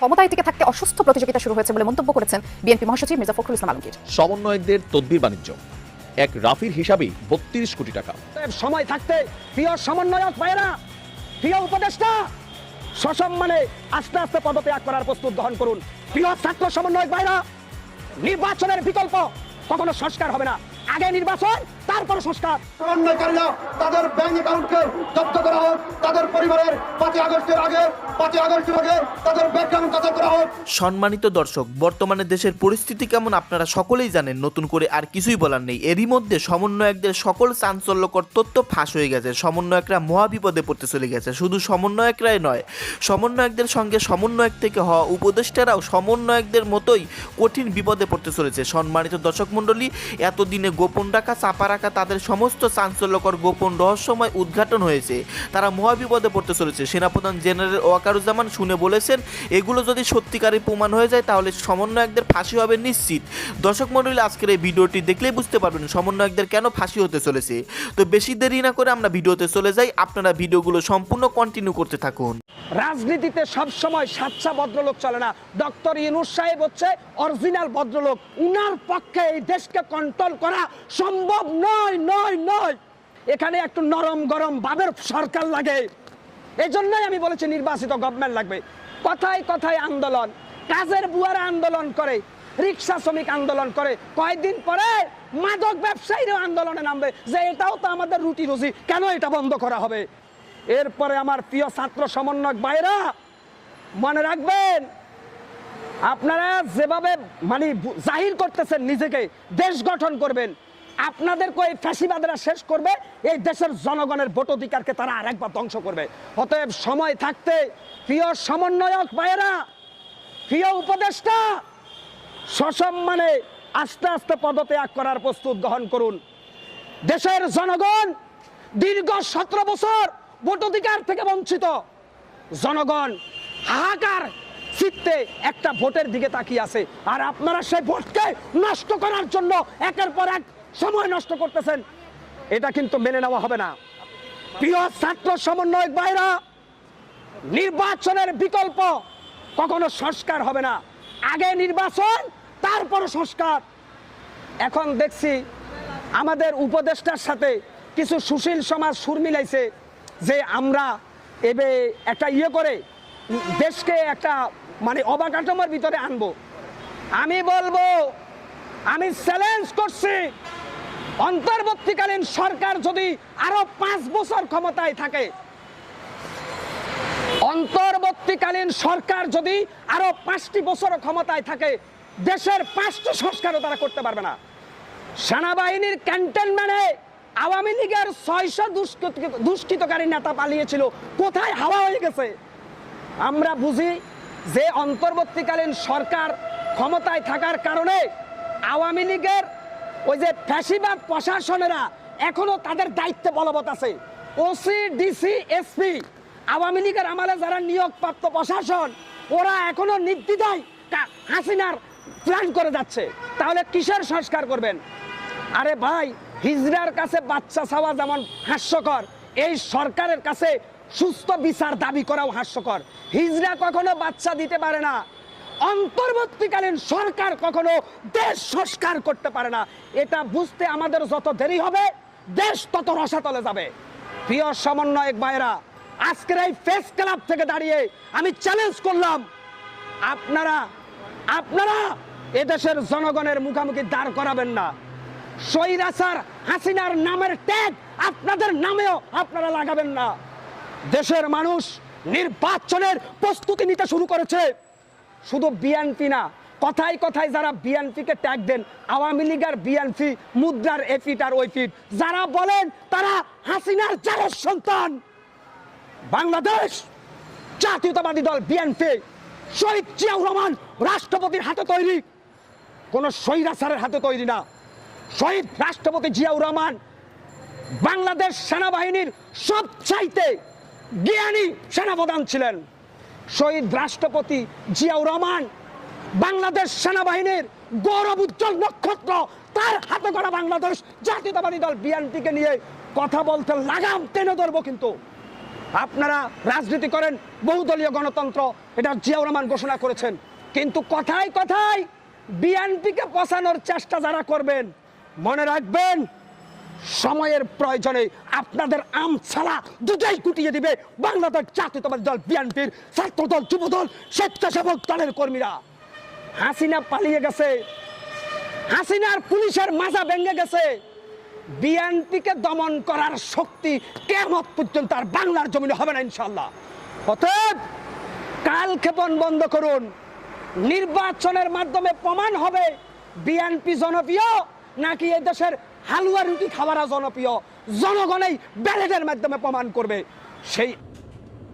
ক্ষমতায় টিকে থাকতে অসুস্থ প্রতিযোগিতা শুরু হয়েছে বলে মন্তব্য করেছেন বিএনপি মহাসচিব মির্জা ফখরুল ইসলাম আলমগীর। সমন্বয়কদের তদবির বাণিজ্য। এক রাফির হিসাবেই বত্রিশ কোটি টাকা। সময় থাকতে প্রিয় সমন্বয়ক ভাইয়েরা প্রিয় উপদেষ্টা সসম্মানে আস্তে আস্তে পদত্যাগ করার প্রস্তুত গ্রহণ করুন। প্রিয় ছাত্র সমন্বয়ক ভাইরা নির্বাচনের বিকল্প কখনো সংস্কার হবে না। আগে নির্বাচন তারপর সংস্কার। সমন্বয়কারীরা তাদের ব্যাংক অ্যাকাউন্টকে জব্দ করা হোক তাদের পরিবারের পাঁচই আগস্টের আগে পাঁচই আগস্টের আগে তাদের ব্যাকগ্রাউন্ড যাচাই করা হোক। সম্মানিত দর্শক বর্তমানে দেশের পরিস্থিতি কেমন আপনারা সকলেই জানেন নতুন করে আর কিছুই বলার নেই। এরই মধ্যে সমন্বয়কদের সকল চাঞ্চল্যকর তথ্য ফাঁস হয়ে গেছে। সমন্বয়করা মহাবিপদে পড়তে চলে গেছে। শুধু সমন্বয়করাই নয় সমন্বয়কদের সঙ্গে সমন্বয়ক থেকে হওয়া উপদেষ্টারাও সমন্বয়কদের মতোই কঠিন বিপদে পড়তে চলেছে। সম্মানিত দর্শক মণ্ডলী এতদিনে গোপন রাখা, চাপা রাখা, তাদের সমস্ত চাঞ্চল্যকর গোপন রহস্যময় উদ্ঘাটন হয়েছে। তারা মহাবিপদে পড়তে চলেছে। সেনাপ্রধান জেনারেল ওয়াকারুজ্জামান শুনে বলেছেন, এগুলো যদি সত্যিকারের প্রমাণ হয়ে যায়, তাহলে সমন্বয়কদের ফাঁসি হবে নিশ্চিত। দর্শক মণ্ডলী, আজকের এই ভিডিওটি দেখলেই বুঝতে পারবেন সমন্বয়কদের কেন ফাঁসি হতে চলেছে। তো বেশি দেরি না করে আমরা ভিডিওতে চলে যাই। আপনারা ভিডিওগুলো সম্পূর্ণ কন্টিনিউ করতে থাকুন। রাজনীতিতে সব সময় সাচ্চা ভদ্রলোক চলে না। ডক্টর ইনুস সাহেব হচ্ছে অরিজিনাল ভদ্রলোক। উনার পক্ষে এই দেশকে কন্ট্রোল করা সম্ভব নয় নয় নয়। এখানে একটু নরম গরম ভাবের সরকার লাগে। এই জন্যই আমি বলেছি নির্বাচিত গভর্নমেন্ট লাগবে। কথায় কথায় আন্দোলন, কাজের বুয়ারা আন্দোলন করে, রিক্সা শ্রমিক আন্দোলন করে। কয়েকদিন পরে মাদক ব্যবসায়ীরাও আন্দোলনে নামবে। যে এটাও তো আমাদের রুটি রুজি, কেন এটা বন্ধ করা হবে? এরপরে আমার প্রিয় ছাত্র সমন্বয়ক ভাইরা মনে রাখবেন আপনারা যেভাবে মানে জাহির করতেছেন নিজেকে, দেশ গঠন করবেন, আপনাদের কই ফ্যাসিবাদরা শেষ করবে? এই দেশের জনগণের ভোট অধিকারকে তারা আরেকবার ধ্বংস করবে। অতএব সময় থাকতে, প্রিয় সমন্বয়ক ভাইয়েরা, প্রিয় উপদেষ্টা, সসম্মানে আস্তে আস্তে পদত্যাগ করার প্রস্তুত গ্রহণ করুন। দেশের জনগণ দীর্ঘ সতেরো বছর ভোট অধিকার থেকে বঞ্চিত। জনগণ হাহাকার চিত্তে একটা ভোটের দিকে তাকিয়ে আছে। আর আপনারা সেই ভোটকে নষ্ট করার জন্য একের পর এক সময় নষ্ট করতেছেন। এটা কিন্তু মেনে নেওয়া হবে না। প্রিয় ছাত্র সমন্বয়ক ভাইরা, নির্বাচনের বিকল্প কখনো সংস্কার হবে না। আগে নির্বাচন তারপর সংস্কার। এখন দেখছি আমাদের উপদেষ্টার সাথে কিছু সুশীল সমাজ সুর মিলাইছে যে আমরা এবে একটা ইয়ে করে দেশকে একটা মানে অবাকাঠামোর ভিতরে আনব। আমি বলব, আমি চ্যালেঞ্জ করছি, অন্তর্বর্তীকালীন সরকার যদি আরও পাঁচ বছর ক্ষমতায় থাকে, অন্তর্বর্তীকালীন সরকার যদি আরও পাঁচটি বছর ক্ষমতায় থাকে, দেশের পাঁচটি সংস্কারও তারা করতে পারবে না। সেনাবাহিনীর ক্যান্টনমেন্টে আওয়ামী লীগের ছয়শো দুষ্কৃতকারী নেতা পালিয়েছিল। কোথায় হাওয়া হয়ে গেছে? আমরা বুঝি যে অন্তর্বর্তীকালীন সরকার ক্ষমতায় থাকার কারণে আওয়ামী লীগের ওই যে ফ্যাসিবাদ প্রশাসনেরা এখনও তাদের দায়িত্বে বলবৎ আছে। ওসি ডিসি এসপি আওয়ামী লীগের আমলে যারা নিয়োগপ্রাপ্ত প্রশাসন, ওরা এখনও নির্দ্বিধায় হাসিনার প্ল্যান করে যাচ্ছে। তাহলে কিসের সংস্কার করবেন? আরে ভাই, হিজড়ার কাছে বাচ্চা চাওয়া যেমন হাস্যকর, এই সরকারের কাছে সুস্থ বিচার দাবি করাও হাস্যকর। হিজড়া কখনো বাচ্চা দিতে পারে না। অন্তর্বর্তীকালীন সরকার কখনো দেশ সংস্কার করতে পারে না। এটা বুঝতে আমাদের যত দেরি হবে, দেশ তত রসাতলে যাবে। প্রিয় সমন্বয়ক ভাইরা আজকের এই ফেস ক্লাব থেকে দাঁড়িয়ে আমি চ্যালেঞ্জ করলাম, আপনারা আপনারা এদেশের জনগণের মুখোমুখি দাঁড় করাবেন না। সৈরাসার হাসিনার নামের ট্যাগ আপনাদের নামেও আপনারা লাগাবেন না। দেশের মানুষ নির্বাচনের প্রস্তুতি নিতে শুরু করেছে। শুধু বিএনপি না, কথায় কথায় যারা বিএনপিকে ট্যাগ দেন, আওয়ামী লীগের বিএনপি, মুদ্রার এফিট আর ওই ফিট যারা বলেন তারা হাসিনার চারের সন্তান। বাংলাদেশ, জাতীয়তাবাদী দল বিএনপি, শহীদ জিয়াউর রহমান রাষ্ট্রপতির হাতে তৈরি। কোন স্বৈরাচারের হাতে তৈরি না। শহীদ রাষ্ট্রপতি জিয়াউর রহমান বাংলাদেশ সেনাবাহিনীর সবচাইতে জ্ঞানী সেনাপ্রধান ছিলেন। শহীদ রাষ্ট্রপতি জিয়াউর রহমান, বাংলাদেশ সেনাবাহিনীর গৌরব উজ্জ্বল নক্ষত্র, তার হাতে করা বাংলাদেশ জাতীয়তাবাদী দল বিএনপিকে নিয়ে কথা বলতে লাগাম টেনে ধরবো কিন্তু। আপনারা রাজনীতি করেন, বহুদলীয় গণতন্ত্র, এটা জিয়াউর রহমান ঘোষণা করেছেন। কিন্তু কথায় কথায় বিএনপিকে পচানোর চেষ্টা যারা করবেন, মনে রাখবেন সময়ের প্রয়োজনে আপনাদের আম ছাড়া দুটাই কুটিয়ে দিবে বাংলাদেশ জাতীয়তাবাদী দল, বিএনপির ছাত্র দল যুব দল স্বেচ্ছাসেবক দলের কর্মীরা। হাসিনা পালিয়ে গেছে। হাসিনার পুলিশের মাজা ভেঙে গেছে। বিএনপিকে দমন করার শক্তি কেমত পর্যন্ত আর বাংলার জমিনে হবে না ইনশাল্লাহ অতএব কাল ক্ষেপণ বন্ধ করুন। নির্বাচনের মাধ্যমে প্রমাণ হবে বিএনপি জনপ্রিয় নাকি এই দেশের হালুয়া রুটি খাওয়ারা জনপ্রিয়। জনগণেই ব্যালেটের মাধ্যমে প্রমাণ করবে। সেই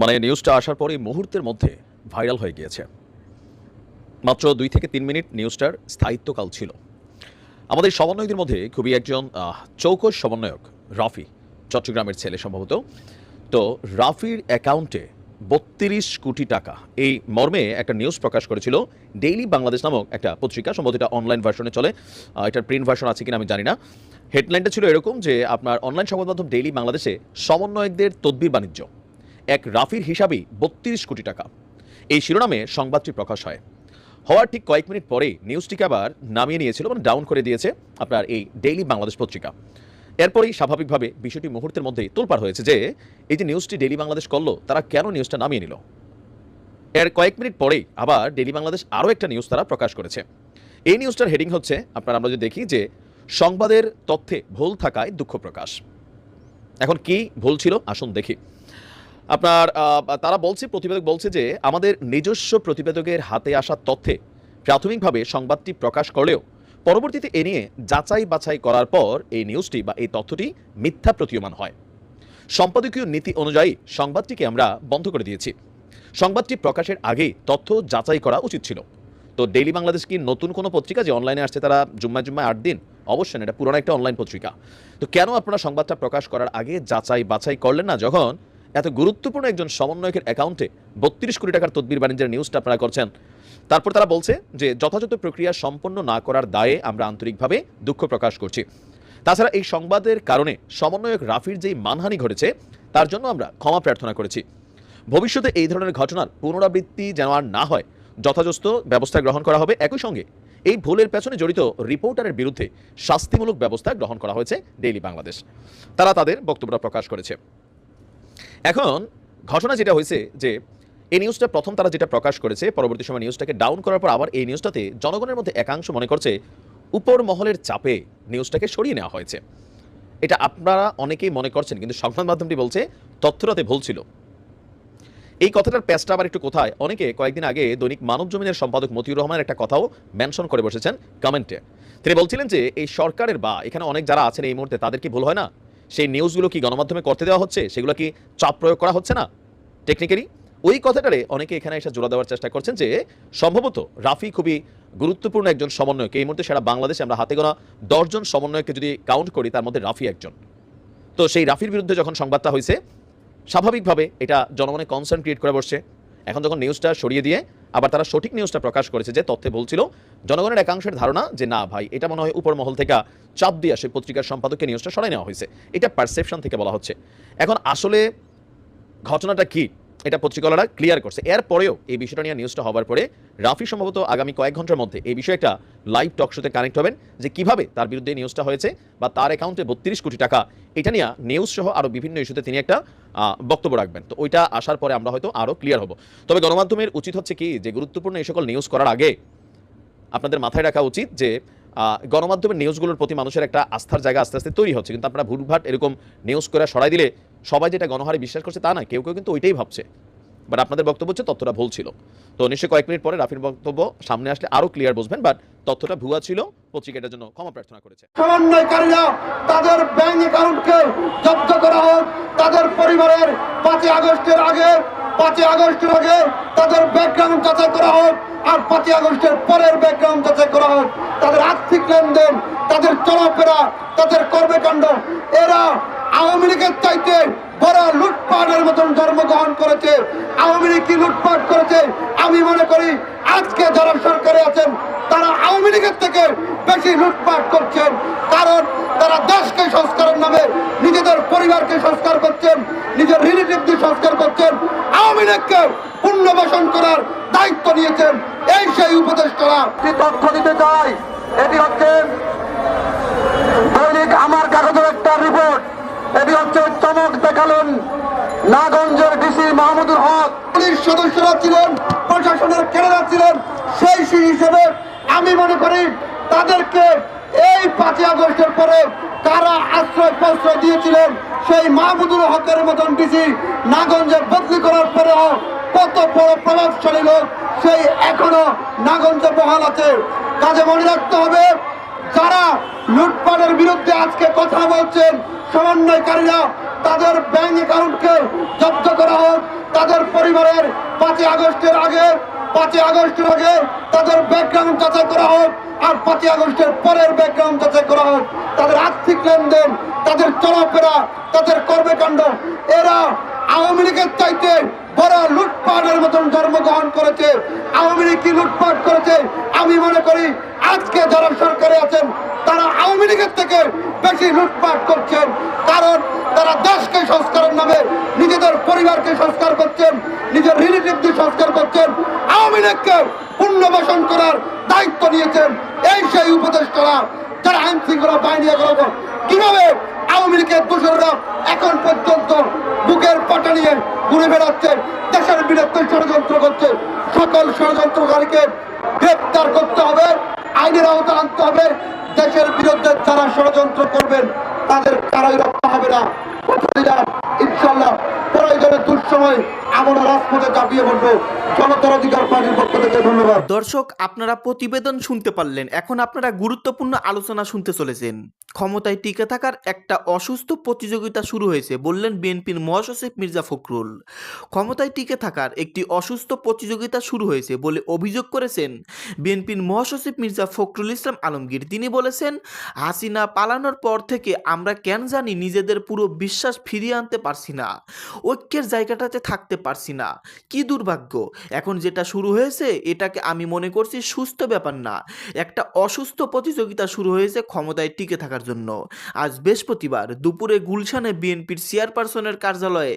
মানে নিউজটা আসার পরে মুহূর্তের মধ্যে ভাইরাল হয়ে গিয়েছে। মাত্র দুই থেকে তিন মিনিট নিউজটার স্থায়িত্বকাল ছিল। আমাদের সমন্বয়কদের মধ্যে খুবই একজন চৌকস সমন্বয়ক, রাফি, চট্টগ্রামের ছেলে সম্ভবত। তো রাফির অ্যাকাউন্টে বত্রিশ কোটি টাকা। এই মর্মে একটা নিউজ প্রকাশ করেছিল ডেইলি বাংলাদেশ নামক একটা পত্রিকা, সম্ভবত এটা অনলাইন ভার্সনে চলে। এটার প্রিন্ট ভার্সন আছে কিনা আমি জানি না। হেডলাইনটা ছিল এরকম যে আপনার অনলাইন সংবাদ মাধ্যম ডেইলি বাংলাদেশে সমন্বয়কদের তদবির বাণিজ্য। এক রাফির হিসাবেই বত্রিশ কোটি টাকা। এই শিরোনামে সংবাদটি প্রকাশ হয়। হওয়ার ঠিক কয়েক মিনিট পরেই নিউজটিকে আবার নামিয়ে নিয়েছিল মানে ডাউন করে দিয়েছে আপনার এই ডেইলি বাংলাদেশ পত্রিকা। এরপরেই স্বাভাবিকভাবে বিষয়টি মুহূর্তের মধ্যেই তোলপাড় হয়েছে যে এই যে নিউজটি ডেইলি বাংলাদেশ করল, তারা কেন নিউজটা নামিয়ে নিল? এর কয়েক মিনিট পরেই আবার ডেইলি বাংলাদেশ আরও একটা নিউজ তারা প্রকাশ করেছে। এই নিউজটার হেডিং হচ্ছে, আপনার আমরা যদি দেখি যে সংবাদের তথ্যে ভুল থাকায় দুঃখ প্রকাশ। এখন কি ভুল ছিল? আসুন দেখি। আপনার তারা বলছে, প্রতিবেদক বলছে যে আমাদের নিজস্ব প্রতিবেদকের হাতে আসা তথ্যে প্রাথমিকভাবে সংবাদটি প্রকাশ করলেও পরবর্তীতে এ নিয়ে যাচাই বাছাই করার পর এই নিউজটি বা এই তথ্যটি মিথ্যা প্রতীয়মান হয়। সম্পাদকীয় নীতি অনুযায়ী সংবাদটিকে আমরা বন্ধ করে দিয়েছি। সংবাদটি প্রকাশের আগে তথ্য যাচাই করা উচিত ছিল। তো ডেইলি বাংলাদেশ কি নতুন কোনো পত্রিকা যে অনলাইনে আসছে তারা জুম্মায় জুম্মায় আট দিন? অবশ্যই এটা পুরনো একটা অনলাইন পত্রিকা। তো কেন আপনারা সংবাদটা প্রকাশ করার আগে যাচাই বাছাই করলেন না যখন এত গুরুত্বপূর্ণ একজন সমন্বয়কের অ্যাকাউন্টে বত্রিশ কোটি টাকার তদবির বাণিজ্যের নিউজটা আপনারা করছেন? তারপর তারা বলছে যে যথাযথ প্রক্রিয়া সম্পন্ন না করার দায়ে আমরা আন্তরিকভাবে দুঃখ প্রকাশ করছি। তাছাড়া এই সংবাদের কারণে সমন্বয়ক রাফির যেই মানহানি ঘটেছে, তার জন্য আমরা ক্ষমা প্রার্থনা করেছি। ভবিষ্যতে এই ধরনের ঘটনার পুনরাবৃত্তি যেন আর না হয়, যথাযথ ব্যবস্থা গ্রহণ করা হবে একই সঙ্গে। এই ভুলের পেছনে জড়িত রিপোর্টারের বিরুদ্ধে শাস্তিমূলক ব্যবস্থা গ্রহণ করা হয়েছে ডেইলি বাংলাদেশ। তারা তাদের বক্তব্যটা প্রকাশ করেছে। এখন ঘটনা যেটা হয়েছে যে এই নিউজটা প্রথম তারা যেটা প্রকাশ করেছে, পরবর্তী সময় নিউজটাকে ডাউন করার পর আবার এই নিউজটাতে জনগণের মধ্যে একাংশ মনে করছে, উপর মহলের চাপে নিউজটাকে সরিয়ে নেওয়া হয়েছে। এটা আপনারা অনেকেই মনে করছেন, কিন্তু সংবাদ মাধ্যমটি বলছে তথ্যটাতে ভুল ছিল। এই কথাটার প্যাচটা আবার একটু কোথায়? অনেকে কয়েকদিন আগে দৈনিক মানব জমিনের সম্পাদক মতিউর রহমানের একটা কথাও মেনশন করে বসেছেন কমেন্টে তিনি বলছিলেন যে, এই সরকারের বা এখানে অনেক যারা আছেন এই মুহূর্তে, তাদের কি ভুল হয় না? সেই নিউজগুলো কি গণমাধ্যমে করতে দেওয়া হচ্ছে? সেগুলো কি চাপ প্রয়োগ করা হচ্ছে না? টেকনিক্যালি ওই কথাটারে অনেকে এখানে এসে জোড়া দেওয়ার চেষ্টা করছেন যে সম্ভবত রাফি খুবই গুরুত্বপূর্ণ একজন সমন্বয়ক। এই মুহূর্তে সারা বাংলাদেশে আমরা হাতে গোনা দশজন সমন্বয়কে যদি কাউন্ট করি, তার মধ্যে রাফি একজন। তো সেই রাফির বিরুদ্ধে যখন সংবাদটা হয়েছে স্বাভাবিকভাবে এটা জনমনে কনসার্ন ক্রিয়েট করে বসছে। এখন যখন নিউজটা সরিয়ে দিয়ে আবার তারা সঠিক নিউজটা প্রকাশ করেছে যে তথ্যে বলছিল জনগণের একাংশের ধারণা যে না ভাই, এটা মনে হয় উপর মহল থেকে চাপ দিয়ে আসে পত্রিকার সম্পাদককে নিউজটা সরাই নেওয়া হয়েছে এটা পারসেপশন থেকে বলা হচ্ছে। এখন আসলে ঘটনাটা কি? এটা পত্রিকালারা ক্লিয়ার করছে। এরপরেও এই বিষয়টা নিয়ে নিউজটা হওয়ার পরে রাফি সম্ভবত আগামী কয়েক ঘণ্টার মধ্যে এই বিষয়ে একটা লাইভ টক শোতে কানেক্ট হবেন যে কীভাবে তার বিরুদ্ধে নিউজটা হয়েছে বা তার অ্যাকাউন্টে বত্রিশ কোটি টাকা, এটা নিয়ে নিউজ সহ আরও বিভিন্ন ইস্যুতে তিনি একটা বক্তব্য রাখবেন। তো ওইটা আসার পরে আমরা হয়তো আরও ক্লিয়ার হব। তবে গণমাধ্যমের উচিত হচ্ছে কি যে গুরুত্বপূর্ণ এই সকল নিউজ করার আগে আপনাদের মাথায় রাখা উচিত যে গণমাধ্যমের নিউজগুলোর প্রতি মানুষের একটা আস্থার জায়গা আস্তে আস্তে তৈরি হচ্ছে। কিন্তু আপনারা ভুটভাট এরকম নিউজ করে সরাই দিলে সবাই যেটা গণহারে বিশ্বাস করছে তা না কেউ কেউ কিন্তু ওইটাই ভাবছে। বাট আপনাদের বক্তব্য হচ্ছে তথ্যটা ভুল ছিল। তো নিশ্চয়ই কয়েক মিনিট পরে রাফির বক্তব্য সামনে আসলে আরও ক্লিয়ার বুঝবেন বাট তথ্যটা ভুয়া ছিল, পত্রিকাটার জন্য ক্ষমা প্রার্থনা করেছে। সমন্বয়কারীরা তাদের ব্যাংক অ্যাকাউন্টকে জব্দ করা হোক, তাদের পরিবারের পাঁচই আগস্টের আগে, পাঁচই আগস্টের আগে তাদের ব্যাকগ্রাউন্ড যাচাই করা হোক, আর পাঁচই আগস্টের পরের ব্যাকগ্রাউন্ড যাচাই করা হোক। তাদের আর্থিক লেনদেন, তাদের চলাফেরা, তাদের কর্মকাণ্ড, এরা আওয়ামী লীগের চাইতে বড় লুটপাটের মতন জন্মগ্রহণ করেছে। আওয়ামী লীগ কি লুটপাট করেছে? আমি মনে করি আজকে যারা সরকারে আছেন, তারা আওয়ামী লীগের থেকে বেশি লুটপাট করছেন। কারণ তারা দেশকে সংস্কারের নামে নিজেদের পরিবারকে সংস্কার করছেন, নিজের রিলেটিভদের সংস্কার করছেন। আওয়ামী লীগকে পুনর্বাসন করার দায়িত্ব নিয়েছেন এই সেই উপদেষ্টারা। তথ্য দিতে চাই, এটি হচ্ছে, দৈনিক আমার কাগজের একটা রিপোর্ট হচ্ছে চমক দেখালেন নাগঞ্জের ডিসি মাহমুদুল হক। পুলিশ সদস্যরা ছিলেন, প্রশাসনের কেরারা ছিলেন, সেই সেই হিসেবে আমি মনে করি তাদেরকে এই পাঁচই আগস্টের পরে কারা আশ্রয় প্রশ্রয় দিয়েছিলেন, সেই মাহমুদুল হকের মতন ডিসি নাগঞ্জে বদলি করার পরেও কত বড় প্রভাবশালী লোক সেই এখনও নাগঞ্জে বহাল আছে। কাজে মনে রাখতে হবে, যারা লুটপাটের বিরুদ্ধে আজকে কথা বলছেন সমন্বয়কারীরা। তাদের ব্যাংক অ্যাকাউন্টকে জব্দ করা হোক। তাদের পরিবারের পাঁচই আগস্টের আগে, পাঁচই আগস্টের আগে তাদের ব্যাকগ্রাউন্ড যাচাই করা হোক আর পাঁচই আগস্টের পরের ব্যাকগ্রাউন্ড যাচাই করা হোক। তাদের আর্থিক লেনদেন, তাদের চলাফেরা, তাদের কর্মকাণ্ড, এরা আওয়ামী লীগের চাইতে বড় লুটপাটের মতন জন্মগ্রহণ করেছে। আওয়ামী লীগ কি লুটপাট করেছে? আমি মনে করি আজকে যারা সরকারে আছেন, তারা আওয়ামী লীগের থেকে বেশি লুটপাট করছেন। কারণ তারা দেশকে সংস্কারের নামে নিজেদের পরিবারকে সংস্কার করছেন, নিজের রিলেটিভদের সংস্কার করছেন। আওয়ামী লীগকে পুনর্বাসন করার দায়িত্ব নিয়েছেন এই সেই উপদেষ্টারা যারা আইন শৃঙ্খলা বাহিনী কীভাবে আওয়ামী লীগের দোষররা এখন পর্যন্ত বুকের পাটা নিয়ে ঘুরে বেড়াচ্ছে, দেশের বিরুদ্ধে ষড়যন্ত্র করছে? সকল ষড়যন্ত্রকারীকে গ্রেপ্তার করতে হবে। আইনের আওতা আনতে হবে। দেশের বিরুদ্ধে যারা ষড়যন্ত্র করবেন, তাদের কারাই রক্ষা হবে না। ইনশাল্লাহ দর্শক, আপনারা প্রতিবেদন শুনতে পারলেন। এখন আপনারা গুরুত্বপূর্ণ আলোচনা শুনতে চলেছেন। ক্ষমতায় টিকে থাকার একটা অসুস্থ প্রতিযোগিতা শুরু হয়েছে, বললেন বিএনপির মহাসচিব মির্জা ফখরুল। ক্ষমতায় টিকে থাকার একটি অসুস্থ প্রতিযোগিতা শুরু হয়েছে বলে অভিযোগ করেছেন বিএনপির মহাসচিব মির্জা ফখরুল ইসলাম আলমগীর। তিনি বলেছেন, হাসিনা পালানোর পর থেকে আমরা কেন জানি নিজেদের পুরো বিশ্বাস ফিরিয়ে আনতে পারছি না, ঐক্যের জায়গাটাতে থাকতে পারছি না। কি দুর্ভাগ্য, এখন যেটা শুরু হয়েছে এটাকে আমি মনে করছি সুস্থ ব্যাপার না। একটা অসুস্থ প্রতিযোগিতা শুরু হয়েছে ক্ষমতায় টিকে থাকার জন্য। আজ বৃহস্পতিবার দুপুরে গুলশানে বিএনপির চেয়ারপারসনের কার্যালয়ে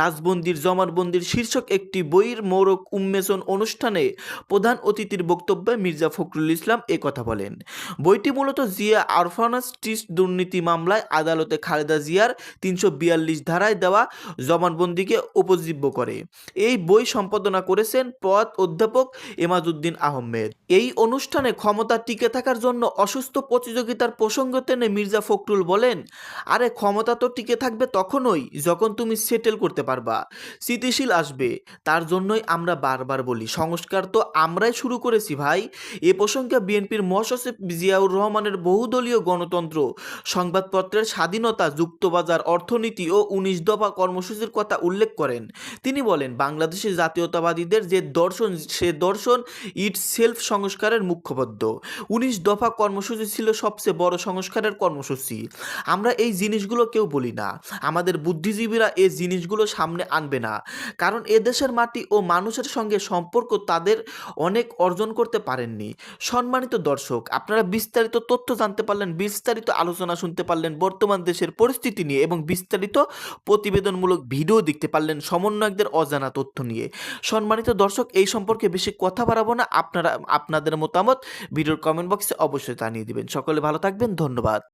রাজবন্দির জমানবন্দির শীর্ষক একটি বইয়ের মোড়ক উন্মেষণ অনুষ্ঠানে প্রধান অতিথির বক্তব্যে মির্জা ফখরুল ইসলাম এ কথা বলেন। বইটি মূলত জিয়া আরফানাস ট্রিস্ট দুর্নীতি মামলায় আদালতে খালেদা জিয়ার তিনশো বিয়াল্লিশ ধারায় দেওয়া জমানবন্দিকে উপজীব্য করে। এই বই সম্পাদনা করেছেন পদ অধ্যাপক এমাজুদ্দিন আহমেদ। এই অনুষ্ঠানে ক্ষমতা টিকে থাকার জন্য অসুস্থ প্রতিযোগিতার প্রসঙ্গ টেনে মির্জা ফখরুল বলেন, আরে, ক্ষমতা তো টিকে থাকবে তখনই যখন তুমি সেটেল করতে পারবা। স্থিতিশীল আসবে। তার জন্যই আমরা বারবার বলি, সংস্কার তো আমরাই শুরু করেছি ভাই। এ প্রসঙ্গে বিএনপির মহাসচিব জিয়াউর রহমানের বহুদলীয় গণতন্ত্র, সংবাদপত্রের স্বাধীনতা, যুক্তবাজার অর্থনীতি ও উনিশ দফা কর্মসূচির কথা উল্লেখ করেন। তিনি বলেন বাংলাদেশের জাতীয়তাবাদীদের যে দর্শন, সে দর্শন ইট সেলফ সংস্কারের মুখ্যপদ্য উনিশ দফা কর্মসূচি ছিল সবচেয়ে বড় সংস্কারের কর্মসূচি। আমরা এই জিনিসগুলো কেউ বলি না। আমাদের বুদ্ধিজীবীরা এই জিনিসগুলো সামনে আনবে না। কারণ এ দেশের মাটি ও মানুষের সঙ্গে সম্পর্ক তাদের অনেক অর্জন করতে পারেননি। সম্মানিত দর্শক, আপনারা বিস্তারিত তথ্য জানতে পারলেন, বিস্তারিত আলোচনা শুনতে পারলেন, বর্তমান দেশের পরিস্থিতি নিয়ে এবং বিস্তারিত প্রতিবেদনমূলক ভিডিও দেখতে পারলেন সমন্বয়কদের অজানা তথ্য নিয়ে। সম্মানিত দর্শক, এই সম্পর্কে বেশি কথা বাড়াবো না। আপনারা, আপনাদের মতামত ভিডিওর কমেন্ট বক্সে অবশ্যই জানিয়ে দিবেন। সকলে ভালো থাকবেন, ধন্যবাদ।